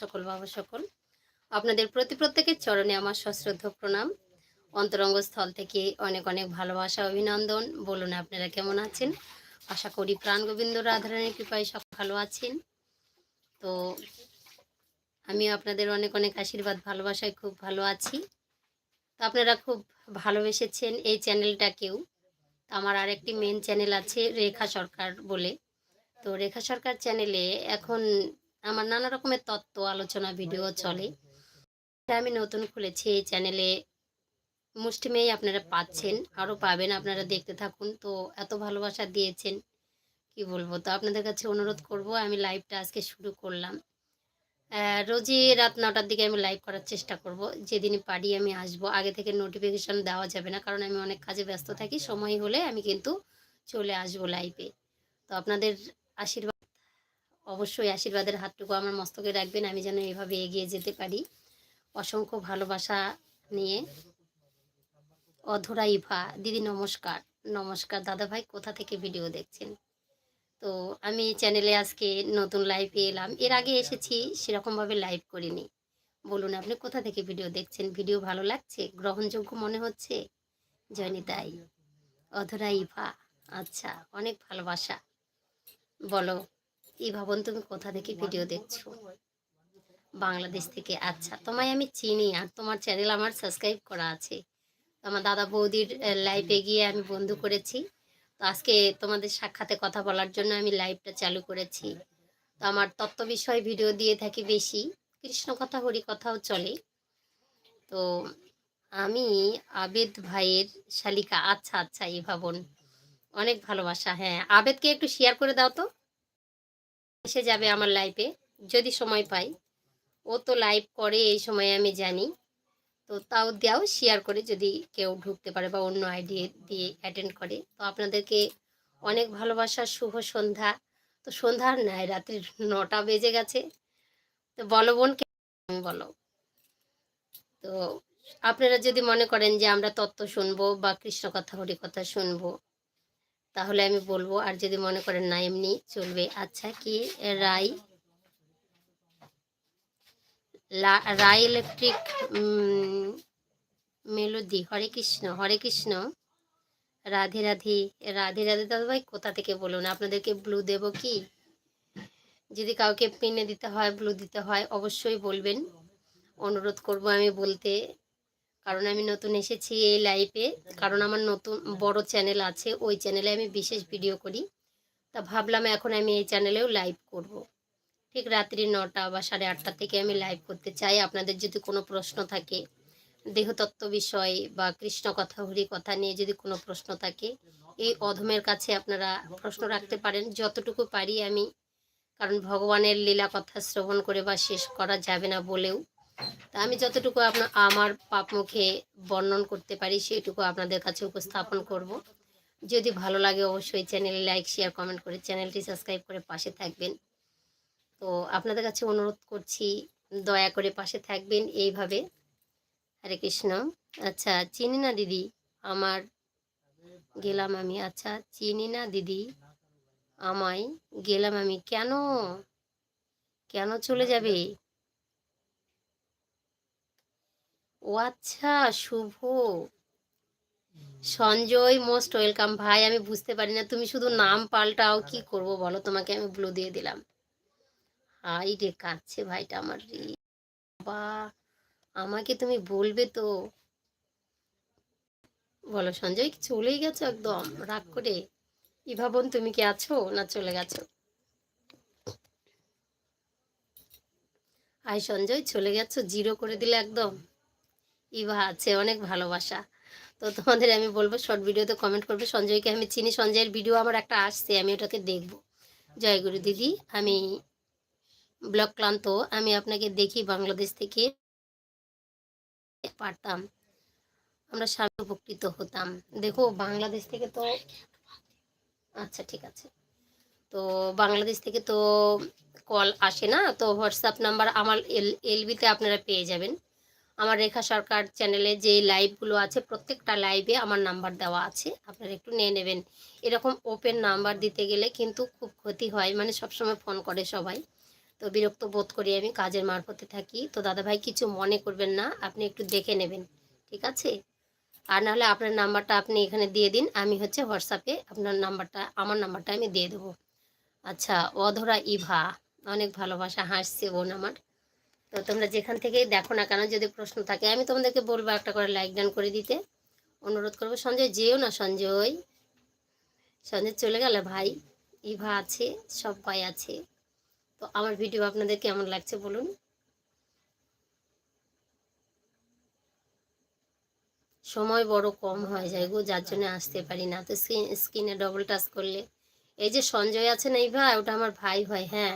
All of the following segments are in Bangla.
সকল বাবা সকল। আপনাদের প্রতি প্রত্যেকের চরণে আমার সশ্রদ্ধ প্রণাম। অন্তরঙ্গ স্থল থেকে অনেক অনেক ভালোবাসা, অভিনন্দন। বলুন আপনারা কেমন আছেন? আশা করি প্রাণ গোবিন্দ রাধারানীর কৃপায় সব ভালো আছেন। তো আমি আপনাদের অনেক অনেক আশীর্বাদ, ভালোবাসায় খুব ভালো আছি। তো আপনারা খুব ভালোবেসেছেন এই চ্যানেলটাকেও। তো আমার আরেকটি মেন চ্যানেল আছে রেখা সরকার বলে। তো রেখা সরকার চ্যানেলে এখন আমার নানা রকমের তত্ত্ব আলোচনা ভিডিও চলে। এটা আমি নতুন খুলেছি এই চ্যানেলে মুষ্টিমেয় আপনারা পাচ্ছেন আরও পাবেন আপনারা দেখতে থাকুন। তো এত ভালোবাসা দিয়েছেন কি বলব? তো আপনাদের কাছে অনুরোধ করব আমি লাইভটা আজকে শুরু করলাম। রোজই রাত নটার দিকে আমি লাইভ করার চেষ্টা করব। যেদিনই পারি আমি আসব। আগে থেকে নোটিফিকেশন দেওয়া যাবে না কারণ আমি অনেক কাজে ব্যস্ত থাকি। সময় হলে আমি কিন্তু চলে আসব লাইভে তো আপনাদের আশীর্বাদ অবশ্যই আশীর্বাদের হাতটুকু আমার মস্তকে রাখবেন, আমি যেন এইভাবে এগিয়ে যেতে পারি। অসংখ্য ভালোবাসা নিয়ে। অধরা ইভা, দিদি নমস্কার। নমস্কার দাদা ভাই কোথা থেকে ভিডিও দেখছেন? তো আমি চ্যানেলে আজকে নতুন লাইভে এলাম। এর আগে এসেছি, সেরকমভাবে লাইভ করিনি। বলুন, আপনি কোথা থেকে ভিডিও দেখছেন? ভিডিও ভালো লাগছে? গ্রহণযোগ্য মনে হচ্ছে? জয়নিতাই অধরা ইভা আচ্ছা অনেক ভালোবাসা। বলো এই ভাবন, তুমি কোথা থেকে ভিডিও দেখছ? বাংলাদেশ থেকে। আচ্ছা তোমায় আমি চিনি আর তোমার চ্যানেল আমার সাবস্ক্রাইব করা আছে। আমার দাদা বৌদির লাইভে গিয়ে আমি বন্ধু করেছি। তো আজকে তোমাদের সাক্ষাতে কথা বলার জন্য আমি লাইভটা চালু করেছি। তো আমার তত্ত্ব বিষয় ভিডিও দিয়ে থাকি বেশি। কৃষ্ণ কথা, হরি কথাও চলে। তো আমি আবেদ ভাইয়ের শালিকা। আচ্ছা আচ্ছা এই ভাবন। অনেক ভালোবাসা। হ্যাঁ আবেদকে একটু শেয়ার করে দাও তো। এসে যাবে আমার লাইফে যদি সময় পাই। ও তো লাইভ করে, এই সময়ে আমি জানি। তো তাও দাও শেয়ার করে যদি কেউ ঢুকতে পারে বা অন্য আইডি দিয়ে অ্যাটেন্ড করে। তো আপনাদেরকে অনেক ভালোবাসা, শুভ সন্ধ্যা। তো সন্ধ্যার নাই, রাত্রি নটা বেজে গেছে। তো বলো বোন, কেমন বলো? তো আপনারা যদি মনে করেন যে আমরা তত্ত্ব শুনব বা কৃষ্ণ কথা হরি কথা শুনব তাহলে আমি বলব, আর যদি মনে করেন না, এমনি চলবে। আচ্ছা কি? রাই। Rai electric melody. হরে কৃষ্ণ হরে কৃষ্ণ। রাধে রাধে। রাধে রাধে দাদা ভাই, কোথা থেকে বলুন? আপনাদেরকে ব্লু দেব কি? যদি কাউকে পিনে দিতে হয় ব্লু দিতে হয়, অবশ্যই বলবেন। অনুরোধ করব আমি বলতে। কারণ আমি নতুন এসেছি এই লাইভে কারণ আমার নতুন বড় চ্যানেল আছে, ওই চ্যানেলে আমি বিশেষ ভিডিও করি। তা ভাবলাম এখন আমি এই চ্যানেলেও লাইভ করব। ঠিক রাত্রি নটা বা সাড়ে আটটা থেকে আমি লাইভ করতে চাই। আপনাদের যদি কোনো প্রশ্ন থাকে, দেহতত্ত্ব বিষয় বা কৃষ্ণ কথা, হরি কথা নিয়ে যদি কোনো প্রশ্ন থাকে, এই অধমের কাছে আপনারা প্রশ্ন রাখতে পারেন। যতটুকু পারি আমি, কারণ ভগবানের লীলা কথা শ্রবণ করে বা শেষ করা যাবে না বলেও তা আমি যতটুকু আপনার আমার পাপ মুখে বর্ণন করতে পারি, সেইটুকু আপনাদের কাছে উপস্থাপন করব। যদি ভালো লাগে অবশ্যই চ্যানেলে লাইক, শেয়ার, কমেন্ট করে চ্যানেলটি সাবস্ক্রাইব করে পাশে থাকবেন। তো আপনাদের কাছে অনুরোধ করছি, দয়া করে পাশে থাকবেন এইভাবে। হরে কৃষ্ণ। আচ্ছা চিনি না দিদি? আমার গেলাম আমি। আচ্ছা চিনি না দিদি? আমায় গেলাম আমি। কেন? কেন চলে যাবে? ও আচ্ছা শুভ। Sanjay most welcome. ভাই আমি বুঝতে পারি না তুমি শুধু নাম পাল্টাও কি করব বলো? তোমাকে আমি ব্লু দিয়ে দিলাম। হাই রে কাঁদছে ভাইটা আমার রে। বা আমাকে তুমি বলবে তো। বলো সঞ্জয় কি চলেই গেছো একদম? রাগ করে। ইভাবন তুমি কি আছো না চলে গেছো? আই সঞ্জয় চলে গেছো জিরো করে দিলে একদম। ইভা আছে, অনেক ভালোবাসা। তো তোমাদের আমি বলব শর্ট ভিডিওতে কমেন্ট করবে, সঞ্জয়কে আমি চিনি। সঞ্জয়ের ভিডিও আমার একটা আসছে, আমি ওটাকে দেখব। জয়গুরু দিদি, আমি ব্লক ক্লান্ত, আমি আপনাকে দেখি বাংলাদেশ থেকে। পারতাম, আমরা স্বামী উপকৃত হতাম। দেখো, বাংলাদেশ থেকে তো আচ্ছা ঠিক আছে। তো বাংলাদেশ থেকে তো কল আসে না, তো হোয়াটসঅ্যাপ নাম্বার আমার এল এলবিতে আপনারা পেয়ে যাবেন। আমার রেখা সরকার চ্যানেলে যে লাইভগুলো আছে, প্রত্যেকটা লাইভে আমার নাম্বার দেওয়া আছে। আপনারা একটু নিয়ে নেবেন। এরকম ওপেন নাম্বার দিতে গেলে কিন্তু খুব ক্ষতি হয়। মানে সবসময় ফোন করে সবাই। তো বিরক্ত বোধ করি আমি, কাজের মারফতে থাকি। তো দাদাভাই কিছু মনে করবেন না, আপনি একটু দেখে নেবেন। ঠিক আছে? আর নাহলে আপনার নাম্বারটা আপনি এখানে দিয়ে দিন। আমি হচ্ছে হোয়াটসঅ্যাপে আপনার নাম্বারটা আমার নাম্বারটা আমি দিয়ে দেবো। আচ্ছা অধরা ইভা। অনেক ভালোবাসা, হাসছে বোন আমার। তো তোমরা যেখান থেকে দেখো না কেন, যদি প্রশ্ন থাকে, আমি তোমাদেরকে বলব একটা করে লাইক ডান করে দিতে। অনুরোধ করব, সঞ্জয়, যেও না সঞ্জয়। সঞ্জয় চলে গেলে ভাই, ইভা আছে সবাই আছে। তো আমার ভিডিও আপনাদের কেমন লাগছে বলুন? সময় বড় কম হয়ে যায় গো, যার জন্য আসতে পারি না। তো স্ক্রিনে ডবল টাচ করলে। এই যে সঞ্জয় আছে না ইভা, ওটা আমার ভাই হয় হ্যাঁ।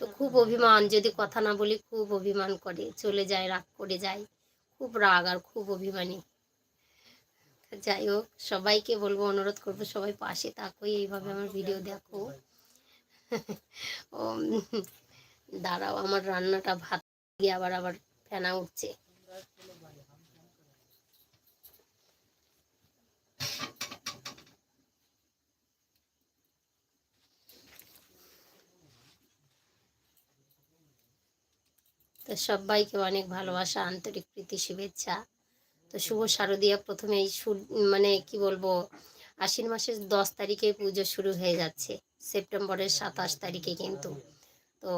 তো খুব অভিমান, যদি কথা না বলি খুব অভিমান করে, চলে যায়, রাগ করে যায়। খুব রাগ আর খুব অভিমানী। যাই হোক, সবাইকে বলব, অনুরোধ করব, সবাই পাশে থাকো, এইভাবে আমার ভিডিও দেখো। ও, দাঁড়াও, আমার রান্নাটা ভাত গিয়ে আবার আবার ফেনা উঠছে। তো সবাইকে অনেক ভালোবাসা, আন্তরিক প্রীতি, শুভেচ্ছা। তো শুভ শারদীয়া প্রথমে এই মানে কি বলব, আশ্বিন মাসের দশ তারিখে পুজো শুরু হয়ে যাচ্ছে। সেপ্টেম্বরের সাতাশ তারিখে কিন্তু। তো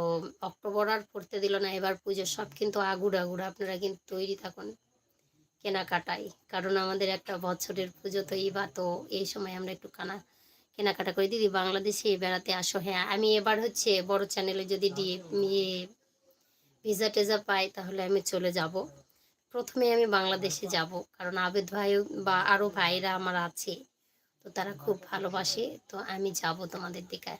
অক্টোবর আর পড়তে দিল না, এবার পুজো সব কিন্তু আগুড় আগুড় আপনারা কিন্তু তৈরি থাকুন কেনাকাটাই কারণ আমাদের একটা বছরের পুজো তো এই বা তো এই সময় আমরা একটু কানা, কেনাকাটা করে। দিদি, বাংলাদেশে বেড়াতে আসো। হ্যাঁ আমি এবার হচ্ছে বড় চ্যানেলে যদি দিয়ে ভিসা টেজা পাই, তাহলে আমি চলে যাব। প্রথমে আমি বাংলাদেশে যাব, কারণ আবেদ ভাই বা আরও ভাইরা আমার আছে, তো তারা খুব ভালোবাসে, তো আমি যাব তোমাদের দিকে।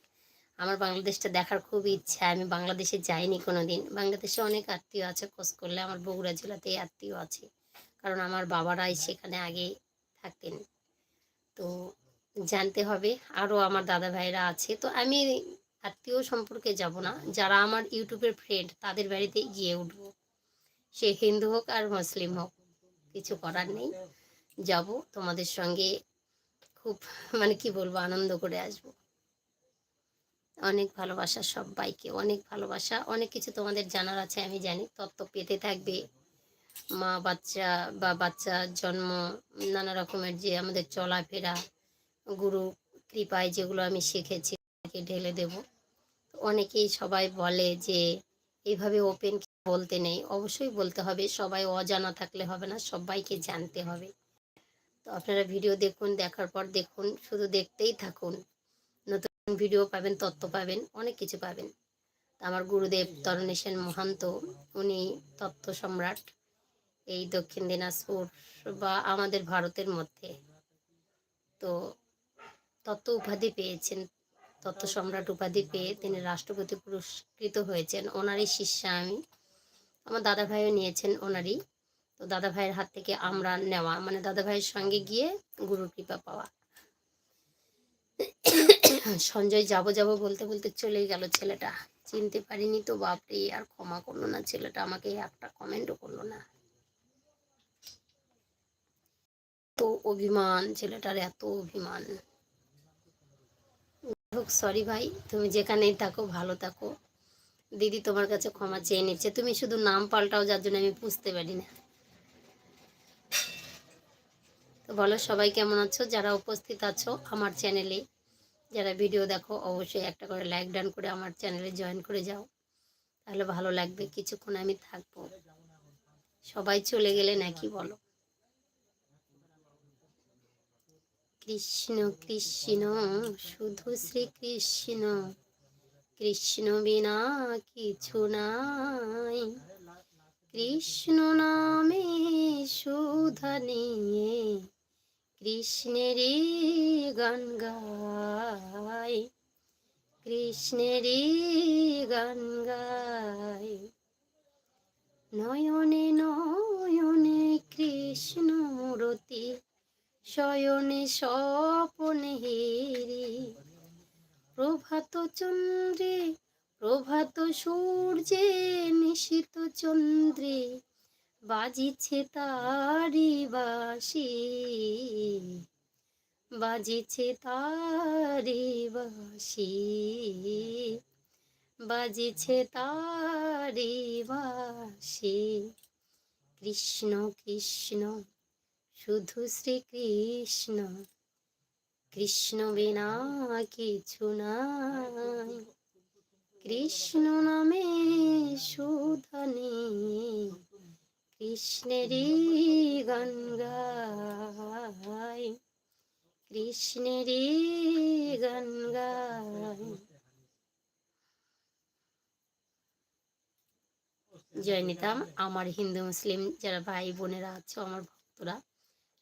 আমার বাংলাদেশটা দেখার খুব ইচ্ছা, আমি বাংলাদেশে যাইনি কোনো দিন বাংলাদেশে অনেক আত্মীয় আছে, খোঁজ করলে আমার বগুড়া জেলাতেই আত্মীয় আছে, কারণ আমার বাবারাই সেখানে আগে থাকতেন। তো জানতে হবে আরও আমার দাদা ভাইরা আছে, তো আমি আত্মীয় সম্পর্কে যাব না। যারা আমার ইউটিউবের ফ্রেন্ড তাদের বাড়িতে গিয়ে উঠবো। সে হিন্দু হোক আর মুসলিম হোক, কিছু করার নেই। যাব, তোমাদের সঙ্গে খুব মানে কি বলব, আনন্দ করে আসব। অনেক ভালোবাসা সবাইকে, অনেক ভালোবাসা। অনেক কিছু তোমাদের জানার আছে, আমি জানি। তত্ত্ব পেতে থাকবে। মা, বাচ্চা বা বাচ্চার জন্ম, নানা রকমের যে আমাদের চলাফেরা, গুরু কৃপায় যেগুলো আমি শিখেছি ঢেলে দেব। অনেকেই সবাই বলে যে, এইভাবে ওপেন বলতে নেই। অবশ্যই বলতে হবে, সবাই অজানা থাকলে হবে না, সবাইকে জানতে হবে। তো আপনারা ভিডিও দেখুন, দেখার পর দেখুন, শুধু দেখতেই থাকুন। নতুন ভিডিও পাবেন তত্ত্ব পাবেন, অনেক কিছু পাবেন। আমার গুরুদেব তরণী সেন মহান্ত, উনি তত্ত্ব সম্রাট এই দক্ষিণ দিনাজপুর বা আমাদের ভারতের মধ্যে। তো তত্ত্ব উপাধি পেয়েছেন তত্ত্ব সম্রাট উপাধি পেয়ে তিনি রাষ্ট্রপতি পুরস্কৃত হয়েছেন। ওনারই শিষ্যা আমি। আমার দাদা ভাইও নিয়েছেন ওনারই। তো দাদা ভাইয়ের হাত থেকে আমরা নেওয়া। মানে দাদা ভাইয়ের সঙ্গে গিয়ে গুরুর কৃপা পাওয়া। সঞ্জয় যাব যাব বলতে বলতে চলেই গেল ছেলেটা। চিনতে পারিনি তো, বাপরে, আর ক্ষমা করল না ছেলেটা। আমাকে একটা কমেন্টও করল না। তো অভিমান, ছেলেটার এত অভিমান। হোক সরি ভাই, তুমি যেখানেই থাকো, ভালো থাকো। দিদি তোমার কাছে ক্ষমা চেয়ে নিচ্ছে। তুমি শুধু নাম পাল্টাও, যার জন্য আমি বুঝতে পারি না। তো বলো, সবাই কেমন আছো? যারা উপস্থিত আছো আমার চ্যানেলে যারা ভিডিও দেখো, অবশ্যই একটা করে লাইক ডান করে আমার চ্যানেলে জয়েন করে যাও। তাহলে ভালো লাগবে, কিছুক্ষণ আমি থাকব। সবাই চলে গেলে নাকি বলো? কৃষ্ণ কৃষ্ণ, শুধু শ্রীকৃষ্ণ। কৃষ্ণ বিনা কিছু নাই। কৃষ্ণ নামে সুধা নিয়ে কৃষ্ণেরই গান গাই কৃষ্ণেরই গান গাই নয়নে নয়নে কৃষ্ণ মূরতি শয়নে স্বপনে হেরি। প্রভাত চন্দ্রে, প্রভাত সূর্যে নিশিত চন্দ্রে বাজিছে তারি বাসি। বাজিছে তারি বাসি। বাজিছে তারি বাসি। কৃষ্ণ কৃষ্ণ। শুধু শ্রীকৃষ্ণ। কৃষ্ণ বিনা কিছু নাই। কৃষ্ণ নামে সুধনে। কৃষ্ণেরই গান গায়। কৃষ্ণেরই গান জয় নিতাম। আমার হিন্দু মুসলিম যারা ভাই বোনেরা আছে, আমার ভক্তরা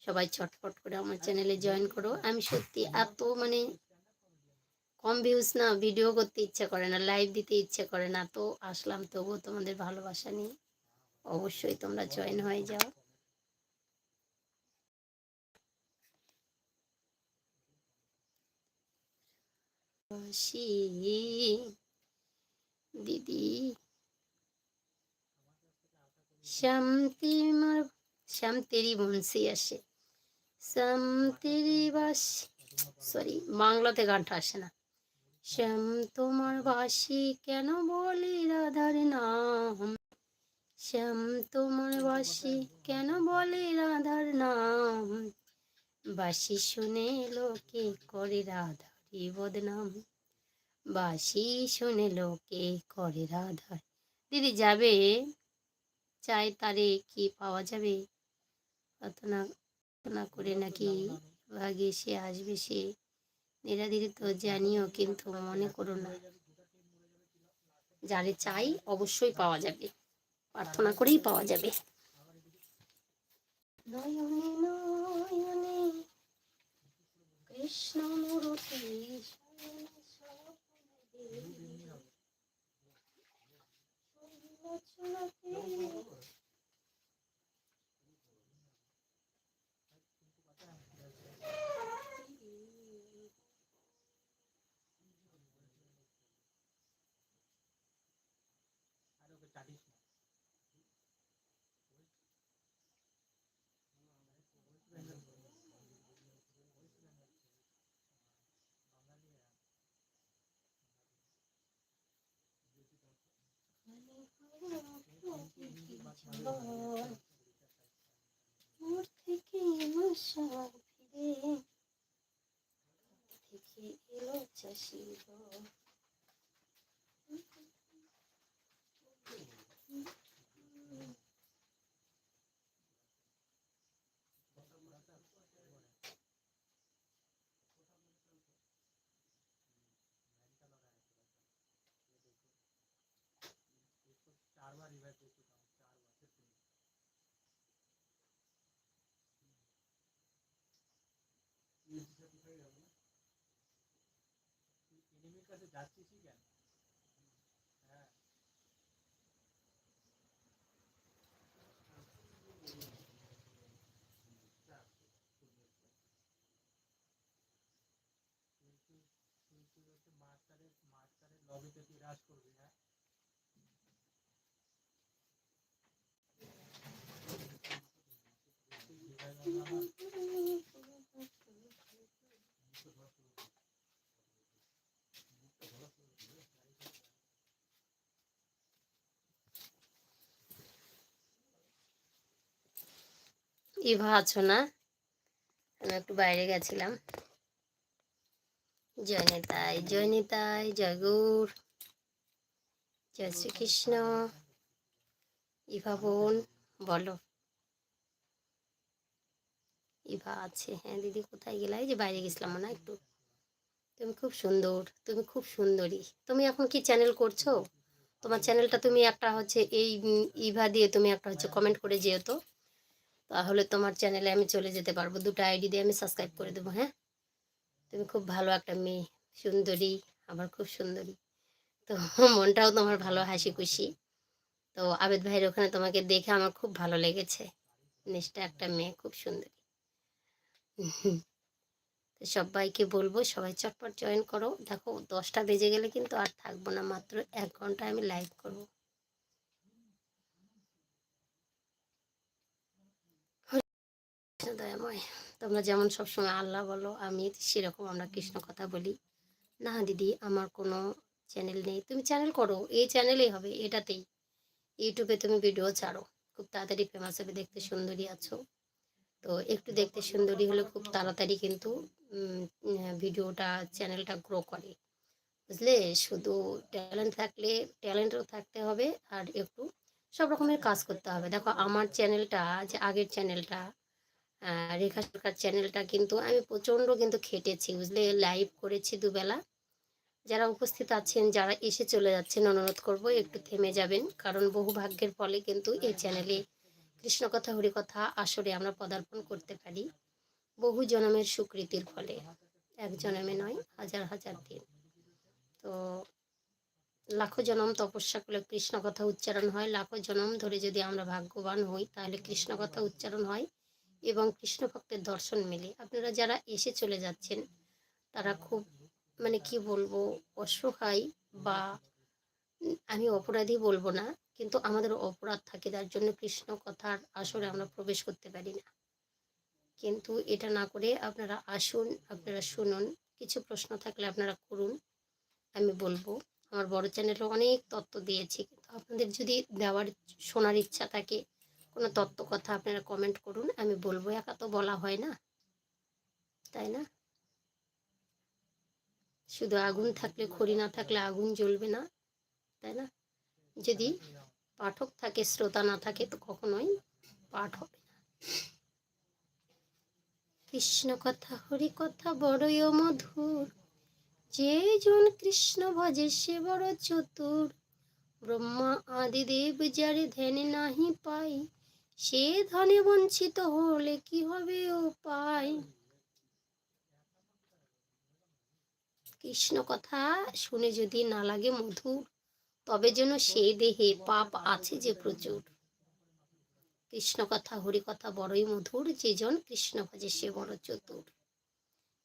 সবাই ছটফট করে আমার চ্যানেলে জয়েন করো। আমি সত্যি এত মানে কম ভিউজ না ভিডিও করতে ইচ্ছা করে না লাইভ দিতে ইচ্ছে করে না। তো আসলাম, তবুও তোমাদের ভালোবাসা নিয়ে। অবশ্যই তোমরা জয়েন হয়ে যাও। দিদি তোমার শ্যাম তেরি বংশী আসে। শ্যাম তেরি বাসি সরি বাংলাতে গানটা আসে না। শ্যাম তোমার বাসি কেন বলি রাধার নাম? শ্যাম তোমার বাসি কেন বলে রাধার নাম? বাসি শুনে লোকে করে রাধারি বদনাম। বাসি শুনে লোকে করে রাধার। দিদি যাবে? চাই তারে কি পাওয়া যাবে? প্রার্থনা প্রার্থনা করে নাকি ভাগে সে আসবে সে নিরাদিরি তো জানিও কিন্তু মনে করো না যারে চাই অবশ্যই পাওয়া যাবে প্রার্থনা করেই পাওয়া যাবে কৃষ্ণ মোর থেকে মশা ফিরে থেকে এলো চাষি এনিমির কাছে যাচ্ছিসই কেন হ্যাঁ তুই তুই তুই তুই হচ্ছে মাস্টারের মাস্টারের লবিতে তুই রাজ করবি হ্যাঁ তুই বিজয় বাবা আমার ইভা আছো না? আমি একটু বাইরে গেছিলাম। জয় নিতাই জয় নিতাই জয় গৌর জয় শ্রীকৃষ্ণ, ইভা বোন, বলো। ইভা আছে হ্যাঁ দিদি কোথায় গেলা? এই যে বাইরে গেছিলাম না একটু। তুমি খুব সুন্দর, তুমি খুব সুন্দরী। তুমি এখন কি চ্যানেল করছ? তোমার চ্যানেলটা তুমি একটা হচ্ছে এই ইভা দিয়ে তুমি একটা হচ্ছে কমেন্ট করে যেও তো। তাহলে তোমার চ্যানেলে আমি চলে যেতে পারব। দুটো আইডি দিয়ে আমি সাবস্ক্রাইব করে দেবো হ্যাঁ? তুমি খুব ভালো একটা মেয়ে, সুন্দরী, আবার খুব সুন্দরী। তো মনটাও তোমার ভালো, হাসি খুশি। তো আবেদ ভাইয়ের ওখানে তোমাকে দেখে আমার খুব ভালো লেগেছে। নিষ্ঠা একটা মেয়ে, খুব সুন্দরী। সবাইকে বলব, সবাই চটপট জয়েন করো। দেখো, দশটা বেজে গেলে কিন্তু আর থাকব না। মাত্র এক ঘণ্টা আমি লাইভ করব। দয়াময়, তোমরা যেমন সবসময় আল্লাহ বলো, আমি সেরকম আমরা কৃষ্ণ কথা বলি। না দিদি, আমার কোনো চ্যানেল নেই। তুমি চ্যানেল করো, এই চ্যানেলেই হবে, এটাতেই। ইউটিউবে তুমি ভিডিও ছাড়ো, খুব তাড়াতাড়ি ফেমাস হবে, দেখতে সুন্দরী আছো। তো একটু দেখতে সুন্দরী হলে খুব তাড়াতাড়ি কিন্তু ভিডিওটা চ্যানেলটা গ্রো করে। বুঝলে? শুধু ট্যালেন্ট থাকলে ট্যালেন্টও থাকতে হবে, আর একটু সব রকমের কাজ করতে হবে। দেখো, আমার চ্যানেলটা যে আগের চ্যানেলটা রেখা সরকার চ্যানেলটা কিন্তু আমি প্রচণ্ড কিন্তু খেটেছি, বুঝলে? লাইভ করেছি দুবেলা। যারা উপস্থিত আছেন, যারা এসে চলে যাচ্ছেন, অনুরোধ করব একটু থেমে যাবেন, কারণ বহু ভাগ্যের ফলে কিন্তু এই চ্যানেলে কৃষ্ণ কৃষ্ণকথা, হরিকথা, আসরে আমরা পদার্পণ করতে পারি। বহু জনমের স্বীকৃতির ফলে, এক জনমে নয়, হাজার হাজার দিন। তো লাখো জনম তপস্যা করলে কৃষ্ণ কথা উচ্চারণ হয়, লাখো জনম ধরে যদি আমরা ভাগ্যবান হই, তাহলে কৃষ্ণ কথা উচ্চারণ হয় এবং কৃষ্ণ ভক্তের দর্শন মেলে। আপনারা যারা এসে চলে যাচ্ছেন, তারা খুব মানে কি বলব, অসহায় বা, আমি অপরাধী বলব না, কিন্তু আমাদের অপরাধ থাকে তার জন্য কৃষ্ণ কথার আসরে আমরা প্রবেশ করতে পারি না। কিন্তু এটা না করে আপনারা আসুন, আপনারা শুনুন, কিছু প্রশ্ন থাকলে আপনারা করুন, আমি বলব। আমার বড় চ্যানেলে অনেক তত্ত্ব দিয়েছি, কিন্তু আপনাদের যদি দেওয়ার, শোনার ইচ্ছা থাকে কোনো তত্ত্ব কথা আপনারা কমেন্ট করুন, আমি বলব, একা তো বলা হয় না। তাই না? শুধু আগুন থাকলে, খড়ি না থাকলে আগুন জ্বলবে না, তাই না? যদি পাঠক থাকে, শ্রোতা না থাকে, তো কখনোই পাঠ হবে না। কৃষ্ণ কথা, হরি কথা, বড়ই মধুর। যে জন কৃষ্ণ ভজে, সে বড় চতুর। ব্রহ্মা আদি দেব যারে ধ্যানে নাহি পাই সে ধনে বঞ্চিত হলে কি হবে ও পায় কৃষ্ণ কথা শুনে যদি না লাগে মধুর তবে যেন সে দেহে পাপ আছে যে প্রচুর। কৃষ্ণ কথা, হরি কথা বড়ই মধুর, যে জন কৃষ্ণ ভজে সে বড় চতুর।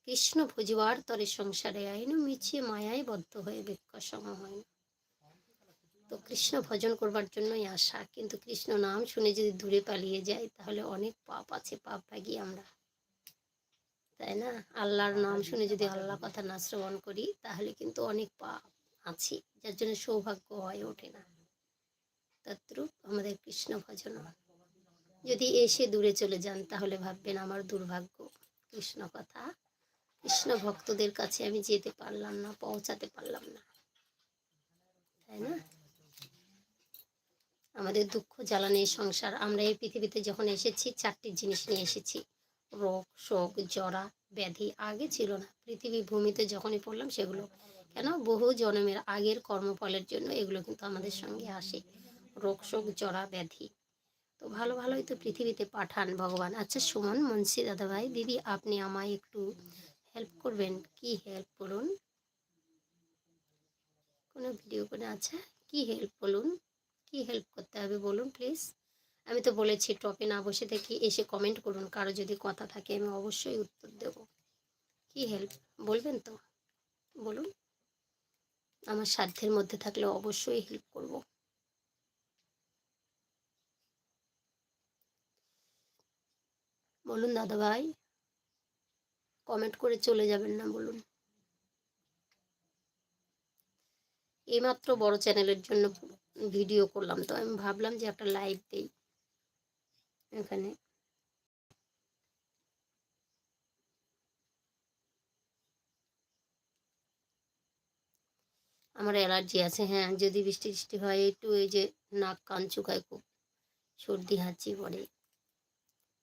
কৃষ্ণ ভজিবার তরে সংসারে আইন, মিছে মায়ায় বদ্ধ হয়ে বৃক্ষ সম হয় না তো কৃষ্ণ ভজন করবার জন্যই আসা। কিন্তু কৃষ্ণ নাম শুনে যদি দূরে পালিয়ে যাই তাহলে অনেক পাপ আছে পাপ ভাগি আমরা। তাই না? আল্লাহর নাম শুনে যদি আল্লাহ কথা না শ্রবণ করি তাহলে কিন্তু অনেক পাপ আছে যার জন্য সৌভাগ্য হয়ে ওঠে না। তদ্রূপ আমাদের কৃষ্ণ ভজন। যদি এসে দূরে চলে যান তাহলে ভাববেন আমার দুর্ভাগ্য। কৃষ্ণ কথা। কৃষ্ণ ভক্তদের কাছে আমি যেতে পারলাম না পৌঁছাতে পারলাম না। তাই না? আমাদের দুঃখ, জ্বালানি, সংসার, আমরা এই পৃথিবীতে যখন এসেছি, চারটি জিনিস নিয়ে এসেছি। রোগ, শোক, জরা, ব্যাধি আগে ছিল না। পৃথিবী ভূমিতে যখনই পড়লাম সেগুলো কেন? বহু জন্মের আগের কর্মফলের জন্য এগুলো কিন্তু আমাদের সঙ্গে আসে। রোগ, শোক, জরা, ব্যাধি। তো ভালো ভালোই তো পৃথিবীতে পাঠান ভগবান। আচ্ছা সুমন, মুন্সি দাদা ভাই দিদি, আপনি আমায় একটু হেল্প করবেন? কি হেল্প বলুন? কোনো ভিডিও করে আচ্ছা কি হেল্প বলুন? কি হেল্প করতে হবে বলুন প্লিজ আমি তো বলেছি টপে না বসে থেকে এসে কমেন্ট করুন, কারও যদি কথা থাকে আমি অবশ্যই উত্তর দেব। কি হেল্প বলবেন তো? বলুন। আমার সাধ্যের মধ্যে থাকলে অবশ্যই হেল্প করব। বলুন দাদা ভাই কমেন্ট করে চলে যাবেন না বলুন। এইমাত্র বড় চ্যানেলের জন্য ভিডিও করলাম। তো আমি ভাবলাম যে একটা লাইভ দেই এখানে। আমার অ্যালার্জি আছে হ্যাঁ। যদি বৃষ্টি বৃষ্টি হয়, একটু এই যে নাক কান চুকায় খুব সর্দি, হাঁচি পড়ে।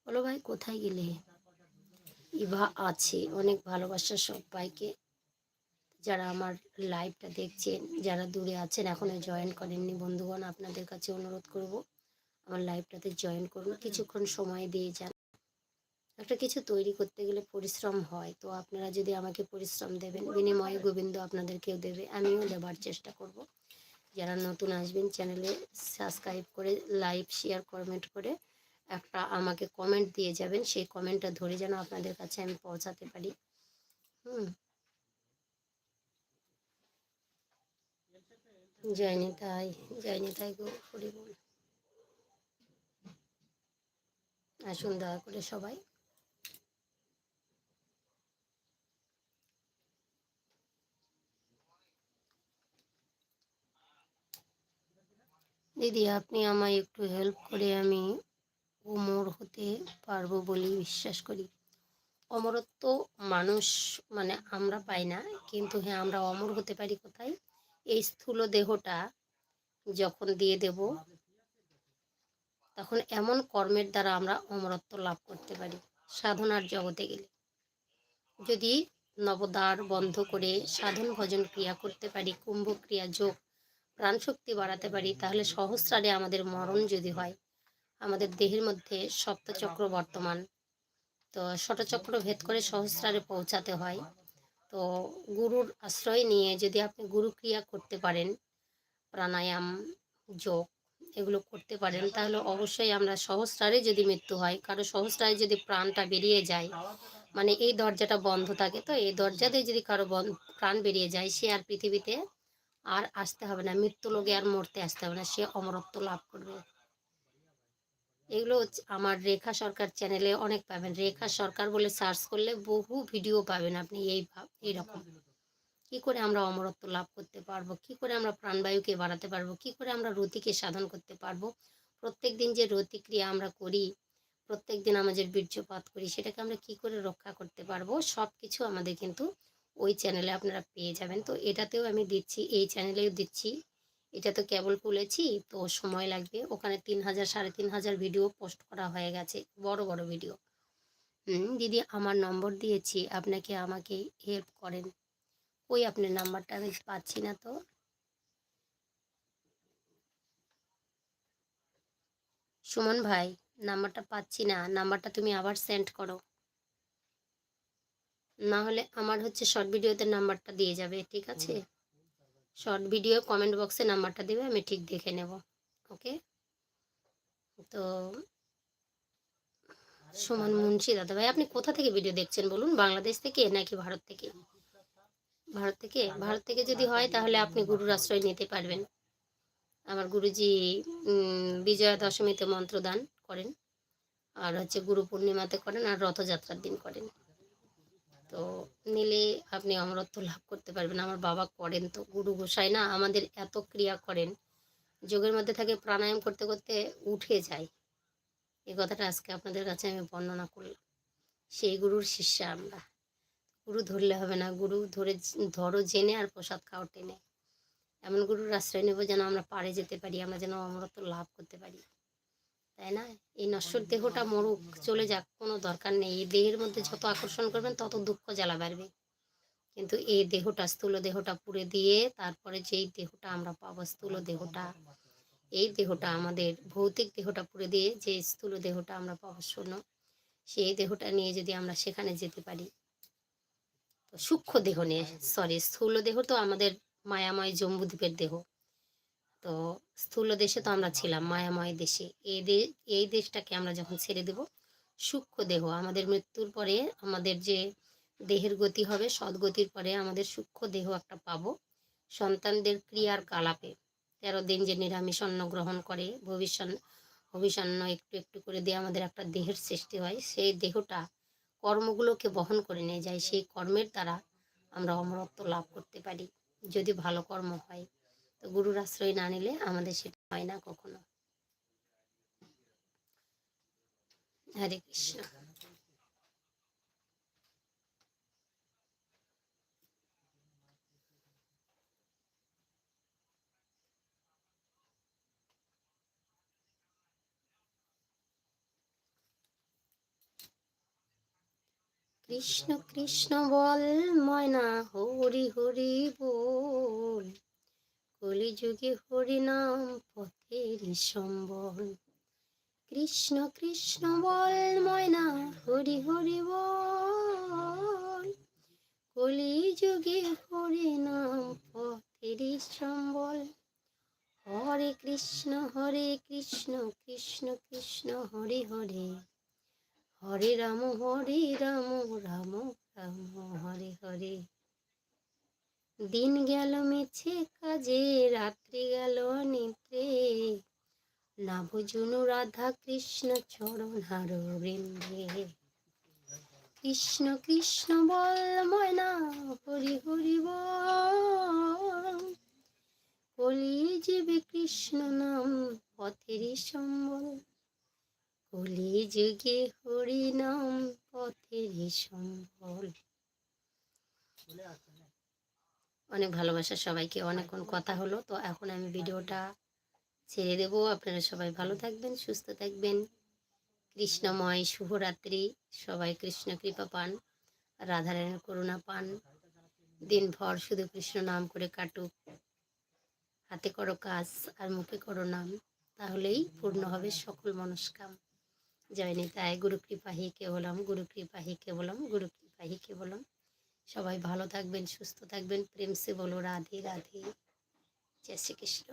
বলো ভাই, কোথায় গেলে? ইভা আছে, অনেক ভালোবাসা সবাইকে। যারা আমার লাইভটা দেখছেন যারা দূরে আছেন এখনও জয়েন করেননি বন্ধুগণ আপনাদের কাছে অনুরোধ করব আমার লাইভটাতে জয়েন করুন। কিছুক্ষণ সময় দিয়ে যান। একটা কিছু তৈরি করতে গেলে পরিশ্রম হয় তো আপনারা যদি আমাকে পরিশ্রম দেবেন বিনিময়ে গোবিন্দ আপনাদেরকেও দেবে আমিও দেবার চেষ্টা করব। যারা নতুন আসবেন চ্যানেলে সাবস্ক্রাইব করে লাইভ শেয়ার কমেন্ট করে একটা আমাকে কমেন্ট দিয়ে যাবেন সেই কমেন্টটা ধরে যেন আপনাদের কাছে আমি পৌঁছাতে পারি। হুম। জয় নিতাই জয় নিতাই গো বল। আসুন দয়া করে সবাই। দিদি, আপনি আমায় একটু হেল্প করে আমি অমর হতে পারব বলেই বিশ্বাস করি। অমরত্ব মানুষ মানে আমরা পাই না, কিন্তু হ্যাঁ আমরা অমর হতে পারি কোথায়? এই স্থূল দেহটা যখন দিয়ে দেব, তখন এমন কর্মের দ্বারা আমরা অমরত্ব লাভ করতে পারি, সাধনার জগতে গেলে। যদি নবদ্বার বন্ধ করে সাধন ভজন ক্রিয়া করতে পারি, কুম্ভ ক্রিয়া যোগ প্রাণশক্তি বাড়াতে পারি, তাহলে সহস্রারে আমাদের মরণ যদি হয়, আমাদের দেহের মধ্যে সপ্তচক্র বর্তমান, তো ষটচক্র ভেদ করে সহস্রারে পৌঁছাতে হয়। তো গুরুর আশ্রয় নিয়ে যদি আপনি গুরু ক্রিয়া করতে পারেন, প্রাণায়াম, যোগ এগুলো করতে পারেন, তাহলে অবশ্যই আমরা সহস্রারে যদি মৃত্যু হয়, কারও সহস্রারে যদি প্রাণটা বেরিয়ে যায় মানে এই দরজাটা বন্ধ থাকে, তো এই দরজাতে যদি কারও প্রাণ বেরিয়ে যায়, সে আর পৃথিবীতে আর আসতে হবে না মৃত্যু লোকে আর মরতে আসতে হবে না, সে অমরত্ব লাভ করবে। এগুলো আমার রেখা সরকার চ্যানেলে অনেক পাবেন। রেখা সরকার বলে সার্চ করলে বহু ভিডিও পাবেন আপনি এই এইরকম কি করে আমরা অমরত্ব লাভ করতে পারব? কি করে আমরা প্রাণবায়ুকে বাড়াতে পারব? কি করে আমরা রতিকে সাধন করতে পারব? প্রত্যেক দিন যে রতিক্রিয়া আমরা করি প্রত্যেক দিন আমাদের বীর্যপাত করি, সেটাকে আমরা কি করে রক্ষা করতে পারব? সব কিছু আমাদের কিন্তু ওই চ্যানেলে আপনারা পেয়ে যাবেন। তো এটাতেও আমি দিচ্ছি, এই চ্যানেলেও দিচ্ছি। এটা তো কেবল খুলেছি, তো সময় লাগবে। ওখানে তিন হাজার, সাড়ে তিন হাজার ভিডিও পোস্ট করা হয়ে গেছে, বড় বড় ভিডিও দিদি আমার নম্বর দিয়েছি, আপনাকে আমাকে হেল্প করেন। ওই আপনার নাম্বারটা আমি পাচ্ছি না তো। সুমন ভাই নাম্বারটা পাচ্ছি না নাম্বারটা তুমি আবার সেন্ড করো। না হলে আমার হচ্ছে শর্ট ভিডিওতে নাম্বারটা দিয়ে যাবে, ঠিক আছে? শর্ট ভিডিও কমেন্ট বক্সে নাম্বারটা দেবে, আমি ঠিক দেখে নেব। ওকে তো সুমন মুন্সি দাদা ভাই আপনি কোথা থেকে ভিডিও দেখছেন বলুন? বাংলাদেশ থেকে নাকি ভারত থেকে? ভারত থেকে? ভারত থেকে যদি হয়, তাহলে আপনি গুরুর আশ্রয় নিতে পারবেন। আমার গুরুজি বিজয়া দশমীতে মন্ত্রদান করেন। আর হচ্ছে গুরু পূর্ণিমাতে করেন, আর রথযাত্রার দিন করেন। তো নিলে আপনি অমরত্ব লাভ করতে পারবেন। আমার বাবা করেন তো, গুরু গোসাই না আমাদের এত ক্রিয়া করেন। যোগের মধ্যে থাকে প্রাণায়াম করতে করতে উঠে যায়। এই কথাটা আজকে আপনাদের কাছে আমি বর্ণনা করলাম। সেই গুরুর শিষ্যা আমরা। গুরু ধরলে হবে না, গুরু ধরে ধরো জেনে আর প্রসাদ খাও টেনে। এমন গুরুর আশ্রয় নেব যেন আমরা পারে যেতে পারি, আমরা যেন অমরত্ব লাভ করতে পারি। তাই না? এই নশ্বর দেহটা মরুক, চলে যাক, কোনো দরকার নেই। এই দেহের মধ্যে যত আকর্ষণ করবেন, তত দুঃখ জ্বালা বাড়বে। কিন্তু এই দেহটা, স্থূল দেহটা পুড়ে দিয়ে তারপরে যেই দেহটা আমরা পাবো, স্থূল দেহটা, এই দেহটা আমাদের ভৌতিক দেহটা পুড়ে দিয়ে যে স্থূল দেহটা আমরা পাবো, শূন্য, সেই দেহটা নিয়ে যদি আমরা সেখানে যেতে পারি, তো সূক্ষ্ম দেহ নিয়ে সরি স্থূল দেহ তো আমাদের মায়াময় জম্বুদ্বীপের দেহ। তো স্থূল দেশে তো আমরা ছিলাম, মায়াময় দেশে। এই দে, এই দেশটাকে আমরা যখন ছেড়ে দেব, সূক্ষ্ম দেহ, আমাদের মৃত্যুর পরে আমাদের যে দেহের গতি হবে, সদ্গতির পরে আমাদের সূক্ষ্ম দেহ একটা পাব। সন্তানদের ক্রিয়ার কালাপে। তেরো দিন যে নিরামিষ অন্ন গ্রহণ করে ভবিষ্যৎ ভবিষ্যান্ন একটু একটু করে দিয়ে আমাদের একটা দেহের সৃষ্টি হয়, সেই দেহটা কর্মগুলোকে বহন করে নিয়ে যায়, সেই কর্মের দ্বারা আমরা অমরত্ব লাভ করতে পারি। যদি ভালো কর্ম হয়। তো গুরুর আশ্রয় না নিলে আমাদের সেটা হয় না কখনো। হরে কৃষ্ণ। কৃষ্ণ কৃষ্ণ বল, ময়না হরি হরি বল। কলিযুগে হরি নাম পথের সম্বল। কৃষ্ণ কৃষ্ণ বল, ময়না, হরি হরি বল। কলিযুগে হরি নাম পথের সম্বল। হরে কৃষ্ণ হরে কৃষ্ণ কৃষ্ণ কৃষ্ণ, হরে হরে। হরে রাম হরে রাম রাম রাম, হরে হরে। দিন গেল মিছে কাজে, রাত্রি গেল নিদ্রে। না বুঝুনু রাধা কৃষ্ণ চরণ হার বৃন্দে। কৃষ্ণ কৃষ্ণ বল ময়না হরি হরি বল। জীবে কৃষ্ণ নাম পথেরই সম্বল। কলি যুগে হরি নাম পথেরই সম্বল। অনেক ভালোবাসা সবাইকে। অনেকক্ষণ কথা হলো, তো এখন আমি ভিডিওটা ছেড়ে দেব। আপনারা সবাই ভালো থাকবেন, সুস্থ থাকবেন। কৃষ্ণময় শুভরাত্রি। সবাই কৃষ্ণ কৃপা পান রাধারায়ণের করুণা পান। দিনভর শুধু কৃষ্ণ নাম করে কাটুক। হাতে করো কাজ আর মুখে করো নাম, তাহলেই পূর্ণ হবে সকল মনস্কাম। জয় নিতাই, গুরু কৃপাহি কেবলম, গুরু কৃপাহি কেবলম, গুরু কৃপাহি কেবলম। সবাই ভালো থাকবেন সুস্থ থাকবেন। প্রেম সে বলো রাধে রাধে। জয় শ্রীকৃষ্ণ।